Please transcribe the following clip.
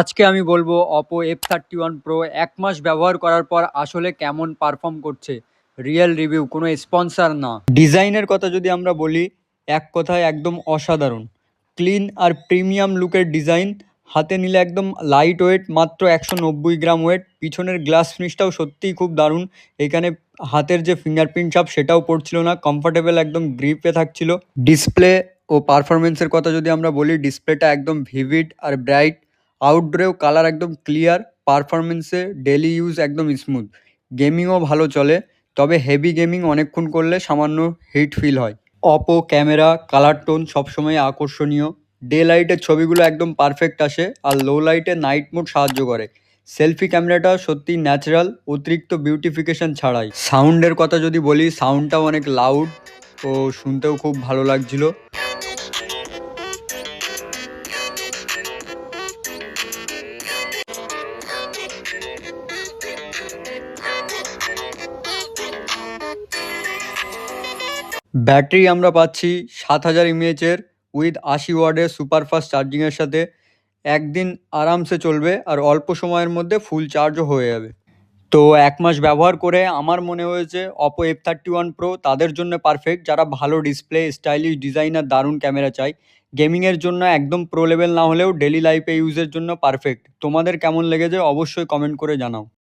আজকে আমি বলব Oppo F thirty one pro এক মাস ব্যবহার করার পর আসলে কেমন পারফর্ম করছে। রিয়েল রিভিউ কোনো স্পন্সার না। ডিজাইনের কথা যদি আমরা বলি, এক কথায় একদম অসাধারণ। ক্লিন আর প্রিমিয়াম লুকের ডিজাইন হাতে নিলে একদম লাইট ওয়েট মাত্র একশো নব্বই গ্রাম ওয়েট পিছনের গ্লাস ফিনিশটাও সত্যিই খুব দারুণ। এখানে হাতের যে ফিঙ্গারপ্রিন্ট ছাপ সেটাও পড়ছিল না। কমফোর্টেবল একদম গ্রিপে থাকছিল। ডিসপ্লে ও পারফরমেন্সের কথা যদি আমরা বলি ডিসপ্লেটা একদম ভিভিড আর ব্রাইট আউটডোরেও কালার একদম ক্লিয়ার পারফরমেন্সে ডেলি ইউজ একদম স্মুথ গেমিংও ভালো চলে, তবে হেভি গেমিং অনেকক্ষণ করলে সামান্য হিট ফিল হয়। অপো ক্যামেরা কালার টোন সবসময় আকর্ষণীয়। ডে লাইটের ছবিগুলো একদম পারফেক্ট আসে আর লো লাইটে নাইট মোড সাহায্য করে। সেলফি ক্যামেরাটা সত্যি ন্যাচারাল অতিরিক্ত বিউটিফিকেশন ছাড়াই। সাউন্ডের কথা যদি বলি সাউন্ডটাও অনেক লাউড ও শুনতেও খুব ভালো লাগছিল। ব্যাটারি আমরা পাচ্ছি সাত হাজার ইমএচের উইথ আশি ওয়ার্ডের সুপারফাস্ট চার্জিংয়ের সাথে। একদিন আরামসে চলবে আর অল্প সময়ের মধ্যে ফুল চার্জও হয়ে যাবে। তো এক মাস ব্যবহার করে আমার মনে হয়েছে Oppo F thirty one pro তাদের জন্য পারফেক্ট যারা ভালো ডিসপ্লে স্টাইলিশ ডিজাইন আর দারুণ ক্যামেরা চাই গেমিংয়ের জন্য একদম প্রো লেভেল না হলেও ডেলি লাইফে ইউজের জন্য পারফেক্ট তোমাদের কেমন লেগেছে অবশ্যই কমেন্ট করে জানাও।